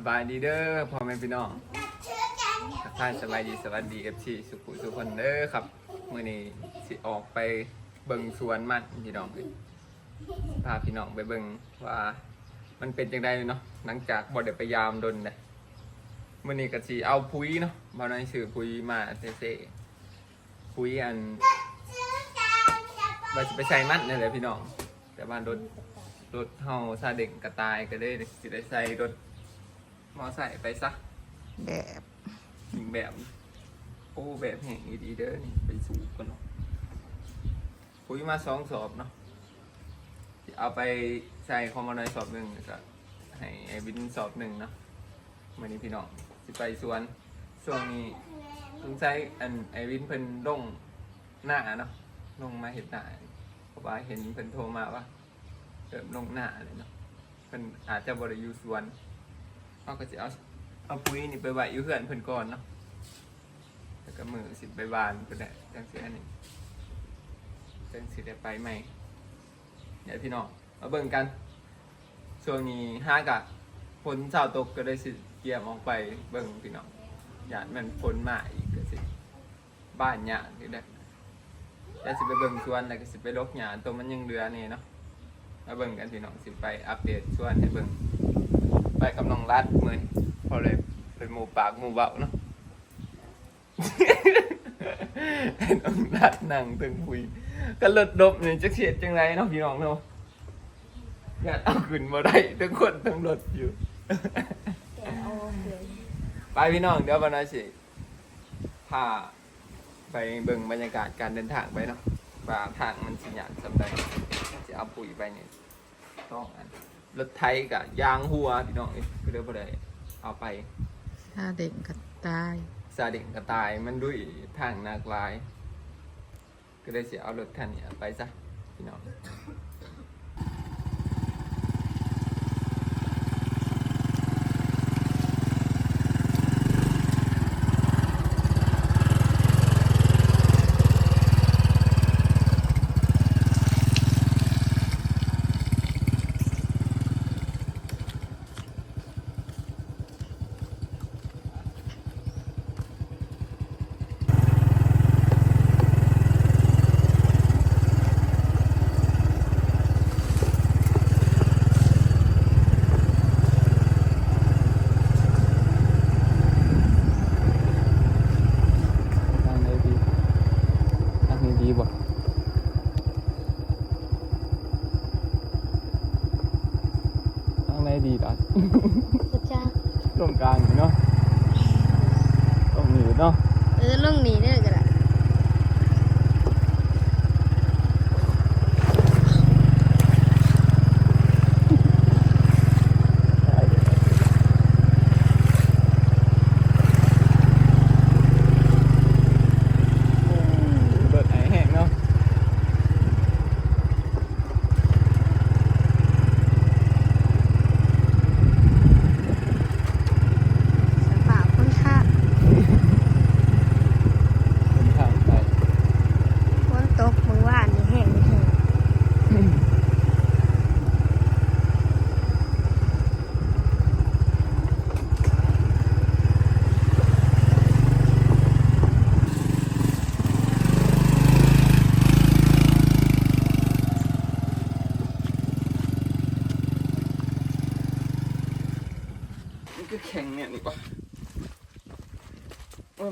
สบายดีเด้อพ่อแม่พี่น้องทักทายสบายดีสวัสดีเอฟซีสุขุสุขคนเด้อครับมื่อนี้สิออกไปเบิ่งสวนมันพี่น้องเอ้ยพาพี่น้องไปเบิ่งว่า มันเป็นจังไดเนาะหลังจากบ่ได้ไปยามดนเลยมื่อนี้ก็สิเอาปุ๋ยเนาะบ่ได้ซื้อปุ๋ยมาเซ่ๆปุ๋ยอันว่าสิไปใส่มันนี่แหละพี่น้อง แต่ว่ารถรถเฮาซาเด็กกระตายก็เลยสิได้ใส่รถ มอใส่ไปซะแบบยิงแบบ โอ้แบบแห่งอีดีเด้อนี่ไปสูบกันเนาะคุยมาสองสอบเนาะสิเอาไปใส่คอมมานอยสอบหนึ่งแล้วก็ให้ไอ้วินสอบหนึ่งเนาะวันนี้พี่น้องสิไปสวนช่วงนี้ต้องใช้อันไอ้วินเพิ่นลงหน้าเนาะลงมาเห็นหน้าเพราะว่าเห็นเพิ่นโทรมาว่าเริ่มลงหน้าเลยเนาะเพิ่นอาจจะบริยูสวน เขาก็จะเอาเอาปุ๋ยนี่ไปไว้อยู่เพื่อนเพิ่นก่อนเนาะแล้วก็มือสิไปบานเพิ่นแหละจังสิอันนี้จังสิได้ไปใหม่เดี๋ยวพี่น้องมาเบิ่งกันช่วงนี้ห้ากะฝนเช้าตกก็ได้สิเกี่ยมออกไปเบิ่งพี่น้องอยากมันฝนมาอีกก็สิบ้านหยาที่ได้แล้วสิไปเบิ่งสวนแล้วก็สิไปลกหญ้าตัวมันยังเหลือนี่เนาะมาเบิ่งกันพี่น้องสิไปอัปเดตสวนให้เบิ่ง ไปกับน้องรัดมือนพอเลยเป็นหมูปากหมูเบาเนาะให้น้องรัดนั่งตึงคุยก็ลดดบเนี่ยจะเสียดจังไรเนาะพี่น้องเนาะอยากเอาขึ้นมาได้ทั้งคนทั้งรถอยู่ ไปพี่น้องเดี๋ยววันนี้สิพาไปเบิ่งบรรยากาศการเดินทางไปเนาะว่าทางมันสิหยานสำใดจะเอาปุ๋ยไปเนี่ยต้องอัน รถไทยกับยางหัวพี่น้องเอ้ยคือเดี๋ยวบ่ได้เอาไปถ้าเด็กก็ตายซาเด็กกระตายมันด้วยทางนากลาย ก็เลยเสียเอารถคันนี้ไปซะพี่น้อง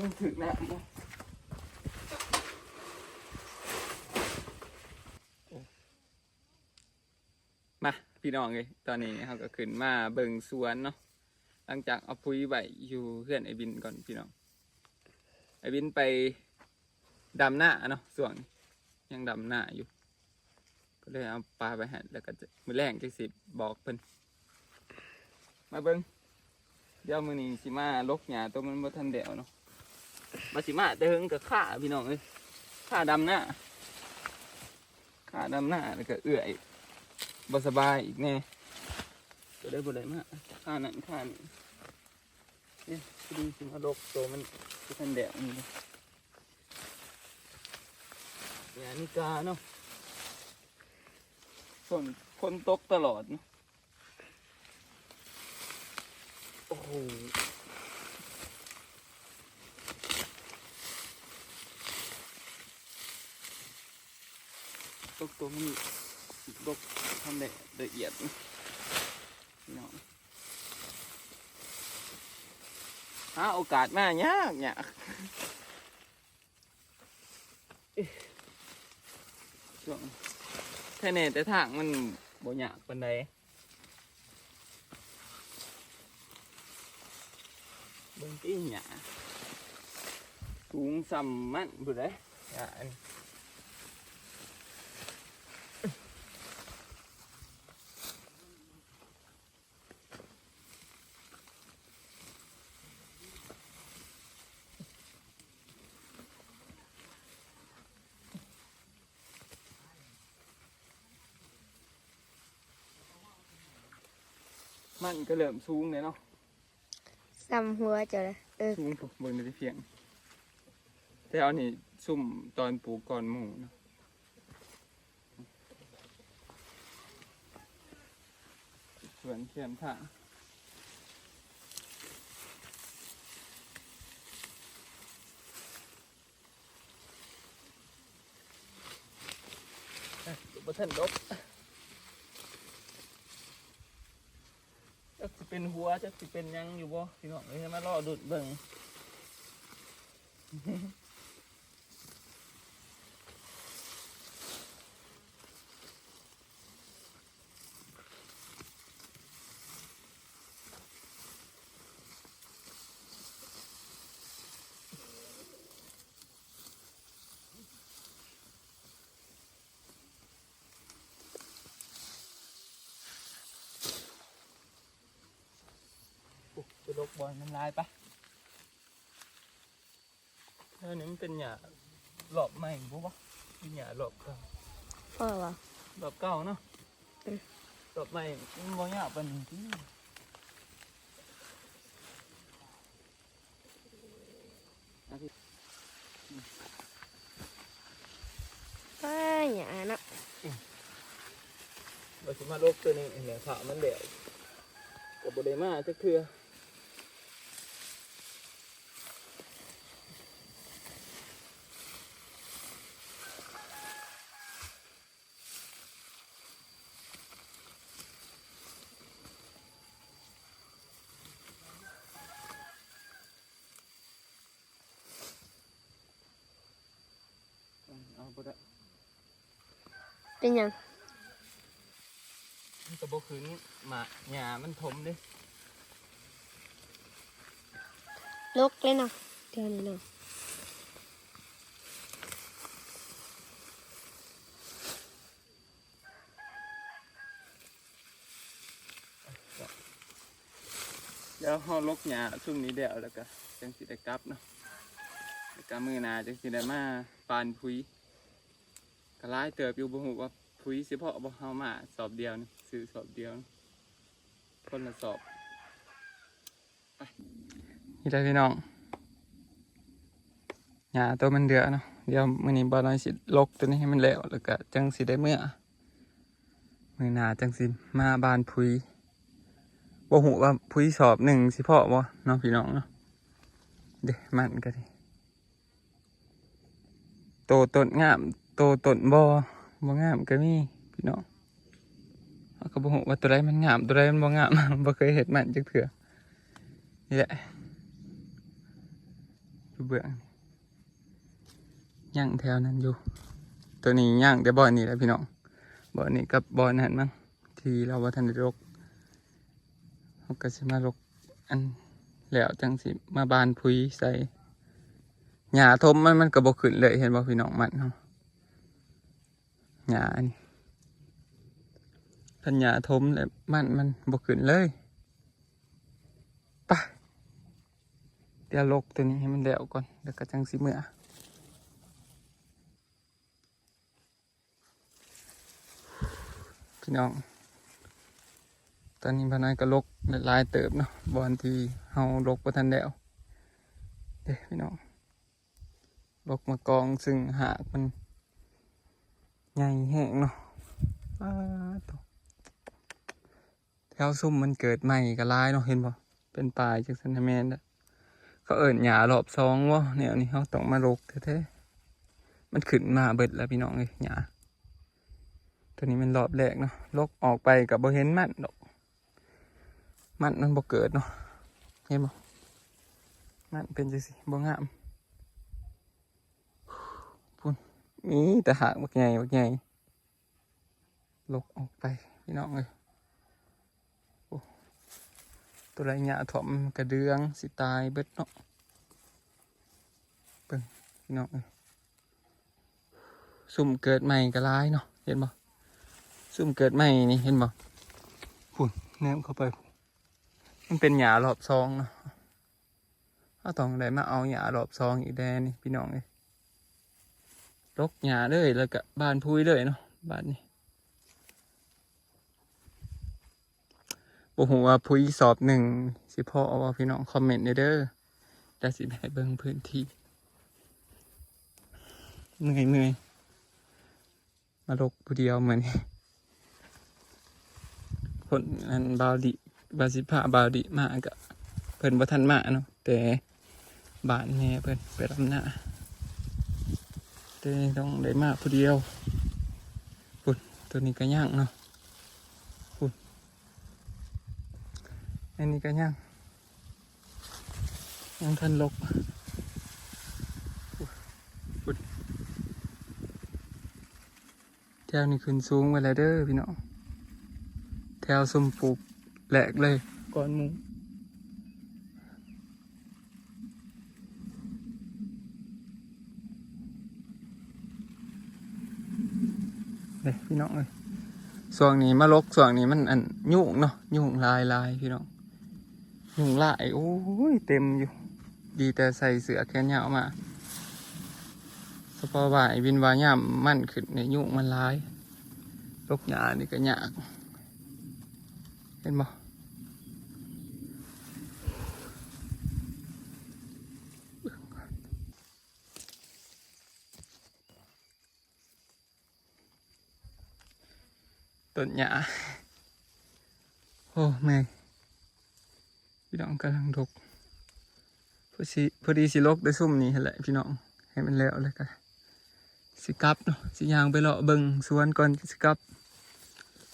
มันถึกน้ำปะมาพี่น้องเลยตอนนี้เขาก็ขึ้นมาเบิ่งสวนเนาะหลังจากเอาปุ๋ยไว้อยู่เพื่อนไอ้บินก่อนพี่น้องไอ้บินไปดำหน้าเนาะส่วนยังดำหน้าอยู่ ก็เลยเอาปลาไปให้แล้วก็จะมือแรงจังสิบบอกเพิ่นมาเบิ่งเดี๋ยวมือนี้สิมาลกหญ้าตัวมันบ่ทันเดวเนาะ มาสิมาแต่เฮิงกับข้าพี่น้องเอ้ยข้าดำหน้าข้าดำหน้าแล้วก็เอื้อยบสบายอีกแน่ก็ได้บ่ได้มาข้านั่นข้านี่เนี่ยพอดีสิมาลกตัวมันบ่ทันเดวนี่เนาะหญ้านิกาเนาะฝนฝนตกตลอดเนาะโอ้โห หตกตัวมันตกทำได้ละเอียดนะพี่น้องหาโอกาสมายากยากเอ๊ะช่วงแค่เนแต่ทางมันบ่ยากปานใดเบิ่งตีหยาสูงซ้ำมันบุได้หยาอัน มันก็เริ่มสูงเลยเนาะซ้ำหัวเจ้าเลยเออสูงผมเบิ่งได้เพียงแต่อันนี้ซุ่มตอนปลูกก่อนหมูเนาะสวนเขียมถ่างอะบ่ทันดบจัก สิเป็นหัวจักสิเป็นยังอยู่บ่พี่น้องเอ้ยมารอดูดเบิ่ง กบอลน้ำลายปะออนี่มันเป็นหยาหลอบใหม่ปุ๊บวะเป็นหยาหลอบเก่าพ่อวะหลอบเก่าเนาะหลอบใหม่มันบ่หยาปานที่ป้าหยาเนาะเราสิมาลกตัวนี้เหลือขามันเหลวกับบไดมาจักเทือ เป็นหยังมันกระบอกขึ้นหมาหญ้ามันถมเด้ลกเลยเนาะเดี๋ยวนี้เนาะเดี๋ยวเฮาลกหญ้าช่วงนี้เดี๋ยวแล้วก็จังสิได้กลับเนาะแล้วก็มื้อหน้าจังสิได้มาปานพุย ก็หลายเติบอยู่บ่ฮู้ว่าพุยสิเพาะบ่เฮามาสอบเดียวนี่ซื้อสอบเดียวนี่คนละสอบไปนี่ได้พี่น้องหญ้าตัวมันเดือเนาะเดี๋ยวมื้อนี้บ่น้อยสิลกตัวนี้ให้มันแล้วแล้วก็จังสิได้เมื่อมื้อหน้าจังสิมาบ้านพุยบ่หูว่าผู้ที่สอบหนึ่งสิพ่อบ่เน้องพี่น้องเนาะเด้มันก็ดิโตต้นงาม โตต้นบ่บ่งามก็มีพี่น้องเขาก็บ่หูว่าตัวใดมันงามตัวใดมันบ่งามบ่เคยเห็นมันจักเถื่อนี่แหละอยู่เบื้องย่างแถวนั้นอยู่ ตัวนี้ย่างแต่บ่อนี้แหละพี่น้องบ่อนี้กับบ่อนั้นมั้งที่เราว่าทันรกเขาก็สิมาลกอันแล้วจังสิมาบานพุยใส่หญ้าทมมันมันก็บ่ขึ้นเลยเห็นบ่พี่น้องมันเนาะ หญ้านี่พันหญ้าทมแล้วมันมันบ่ขึ้นเลยไปเดี๋ยวลกตัวนี้ให้มันแล้วก่อนแล้วก็จังสิเมื่อพี่น้อง ตอนนี้พน้อยก็ลกลายเติบเนาะบอนที่เฮาลกประทันแล้วเด้พี่น้องลกมากองซึ่งหากมัน ใหญ่แห้งเนาะแถวซุ่มมันเกิดใหม่ก็หลายเนาะเห็นบ่เป็นปลายจากซันแมนนะเขาเอิญหยารอบสองวะแนวนี้เขาต้องมาลกแท้ๆมันขึ้นมาเบิดแล้วพี่น้องเลยหยาตัวนี้มันรอบแรกเนาะลกออกไปกับบ่เห็นมันดอก มันมันบ่เกิดเนาะเห็นบ่มันเป็นจังสิบ่งามพุ่ นมีแต่หากบักใหญ่บักใหญ่ลกออกไปพี่น้องเลยตัวไรหยาถมกระเดืองสิตายเบิดเนาะเบิ่งพี่น้องเอ้ยซุ่มเกิดใหม่ก็ร้ายเนาะเห็นบ่ซุ่มเกิดใหม่นี่เห็นบ่พุ่นแนมเข้าไป มันเป็นหยารอบซองเนาะเอาต้องได้มาเอาหยารอบซองอีกแดนี่พี่น้องเลย รกหยาเลยแล้วก็บานพุยเลยเนาะบานนี้บ่ฮู้ว่าผู้สอบหนึ่งสิพ่อเอาว่าพี่น้องคอมเมนต์เด้อแต่สิได้เบิ่งพื้นที่เมื่อยเมื่อยมาลกผู้เดียวเหมือนคนอันบาวดิบาสิพาบาวดิมาก็เพิ่นบ่ทันมาเนาะแต่บ้านแม่เพิ่นไปรำหน้า แต่ต้องได้มาผู้เดียวปุ่นตัวนี้ก็ย่างเนาะอันนี้ก็ยังยังทันลกอุ๊ยแถวนี้ขึ้นสูงไปแล้วเด้อพี่น้องแถวสมปลูกแหลกเลยก่อนหมู เลยพี่น้องเลยส่วงนี้มาลกส่วงนี้มันอันยุ่งเนาะยุ่งลายลายพี่น้องยุ่งลายโอ้ยเต็มอยู่ ดีแต่ใส่เสื้อแขนยาวมาสปอร์บายวินวายามมั่นขึ้นในยุ่งมันลายลกหนานี่ก็ยากเห็นบ่ ต้นหญ้าโอ้แม่พี่น้องกำลังดกพอดีพอดีสิลกได้ซุ่มนี้แหละพี่น้องให้มันแล้วเลยกันสิกลับเนาะสิยางไปเลาะเบิงสวนก่อนสิกลับ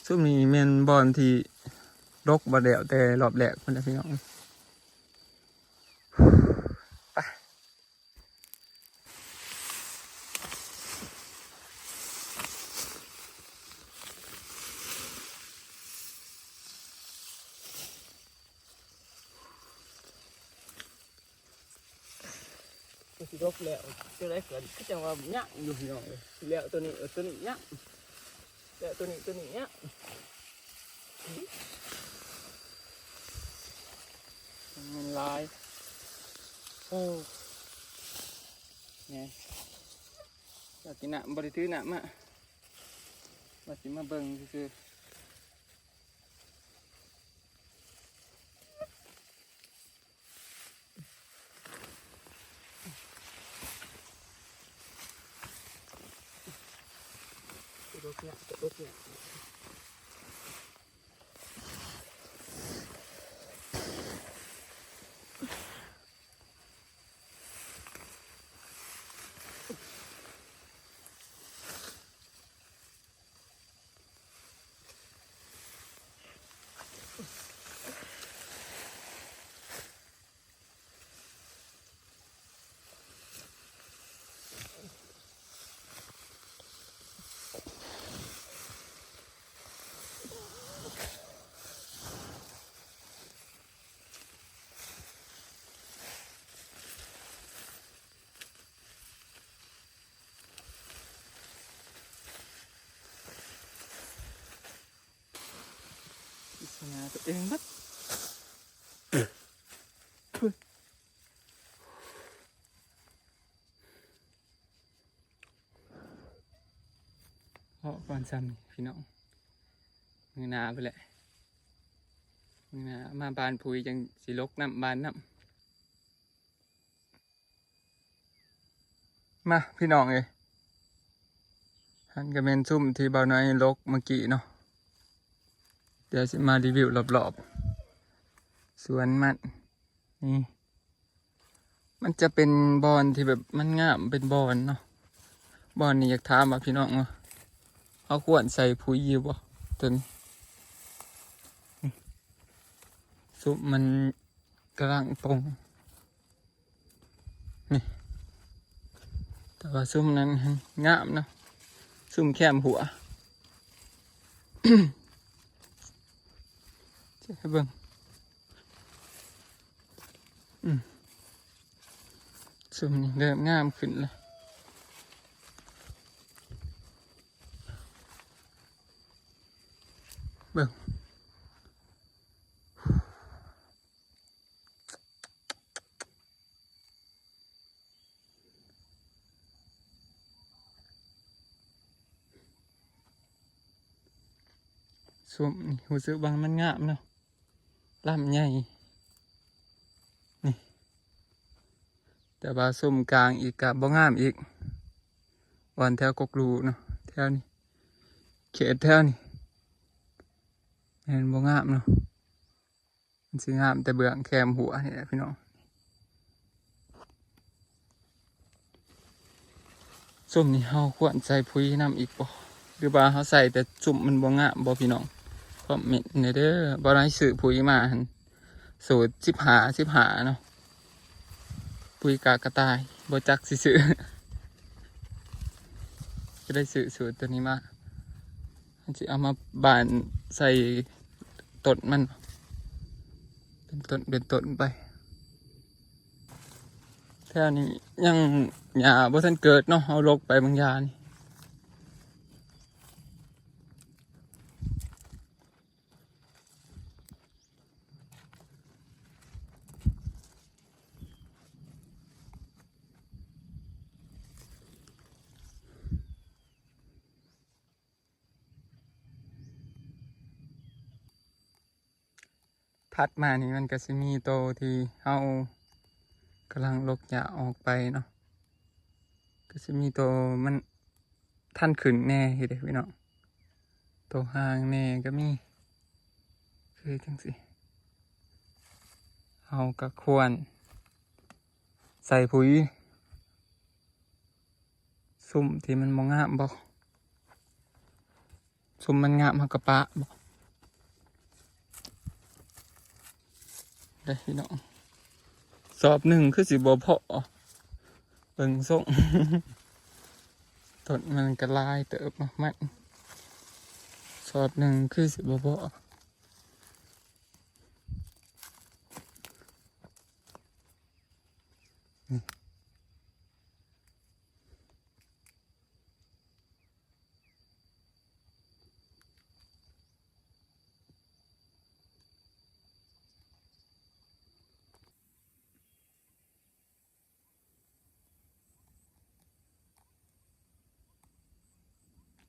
ซุ่มนี้เมนบอลที่ลกบ่เดวแต่รอบแรกคนละพี่น้อง สิลกแล้วจะได้เกิดก็จังว่ายักอยู่พี่น้องเลยแล้วตัวนี้ตัวนี้ยักแล้วตัวนี้ตัวนี้ยักมันลายโอ้ไงอยากกินหนามบริทือหนามอะมาสิมาเบิ่งคือ รถเนี่ยรถเนี่ย เองบัดเพราะก่อนซ้ำนี่พี่น้องมือนาไปแหละมือนามาบานพุยจังสิลกน้ำบานน้ำมาพี่น้องเอ้ยท่านก็เป็นซุ่มที่เบาน้อยลกเมื่อกี้เนาะ ดี๋ยวจะมารีวิวรอบๆสวนมันนี่ มันจะเป็นบอนที่แบบมันงามเป็นบอนเนาะบอนนี่อยากถามว่าพี่น้องว่าเขาควรใส่ปุ๋ยอยู่บ่ตัวนี้ซุปมันกำลังปงนี่แต่ว่าซุ่มนั้นงามเนาะซุ่มแคมหัว จะให้เบิ่งซุ่มนี่เริ่มงามขึ้นเลยเบิ่งซุ่มนี่หูซื้อบางมันงามเนาะ ลำใหญ่แต่ว่าซุ่มกลางอีกกับบ่งามอีก วันแถวกกรูเนาะแถวนี้เขตแถวนี้เห็นบ่งามเนาะมันสิงามแต่เบื้องแคมหัวนี่แหละพี่น้องซุ่มนี่เฮาควรใส่ปุ๋ยน้ำอีกบ่หรือว่าเฮาใส่แต่ซุ่มมันบ่งามบ่พี่น้อง คอมเมนต์ในเด้อบ่ได้ซื้อปุ๋ยมาหันสูตรสิบหาสิบหาเนาะปุยกากระต่ายบจักสิซื้อจะได้ซื้อสูตรตัวนี้มาอันจะเอามาบานใส่ต้นมัน เป็นต้นเป็นต้นไปแถวนี้ยังหญ้าบ่ทันเกิดเนาะเอาลกไปบางยานี่ ถัดมานี่มันก็สิมีโตที่เฮากำลังลกหญ้าออกไปเนาะก็สิมีโตมันท่านขึ้นแน่เฮ็ดให้พี่น้องโตห่างแน่ก็มีคือจังสิเฮาก็ควร ใส่ปุ๋ยซุ่มที่มันมองงามบ่ซุ่มมันงามเฮากระปะบ่ ได้พี่น้อง สอบหนึ่งคือสิบพอเบิ่งส่งต้นมันกระลายเติบมามันสอบหนึ่งคือสิบพอ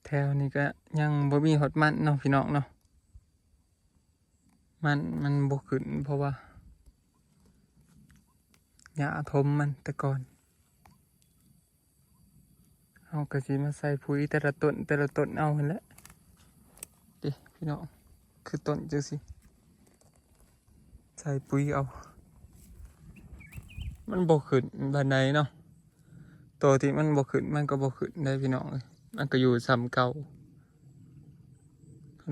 แถวนี้ก็ยังบ่มีหดมันเนาะพี่น้องเนาะมันมันบ่ขึ้นเพราะว่าหญ้าทมมันแต่ก่อนเอากระสีมาใส่ปุ๋ยแต่ละต้นแต่ละต้นเอาหั่นและเดิพี่น้องคือต้นจังสิใส่ปุ๋ยเอา มันบ่ขึ้นบันไดเนาะตัวที่มันบ่ขึ้นมันก็บ่ขึ้นได้พี่น้องเอ้ย มันก็อยู่ซ้ำเก่า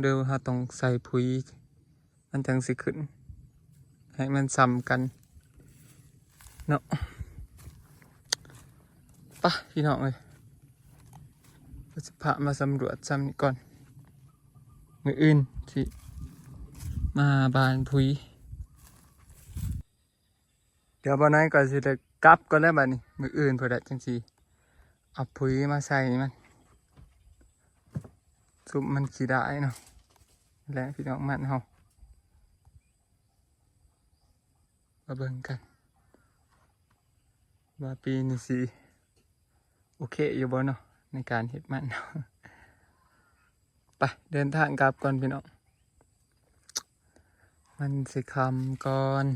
เดี๋ยวเราต้องใส่ปุ๋ยมันจังสิขึ้น ให้มันซ้ำกันเนาะปะพี่น้องเอ้ยเราจะพามาสำรวจซ้ำนี่ก่อน มืออื่นที่มาบานปุ๋ยเดี๋ยวบอนนั้นก็สิได้กลับก่อนแล้วบัดนี้ มืออื่นเพื่อได้จังสีเอาปุ๋ยมาใส่มัน ซุปมันขี้ได้เนาะและพี่น้องมันเฮามาเบิ่งกัน ว่าปีนี้สิโอเคอยู่บ่เนาะในการเฮ็ดมันเนาะไปเดินทางกลับก่อนพี่น้อง มันสิคำก่อน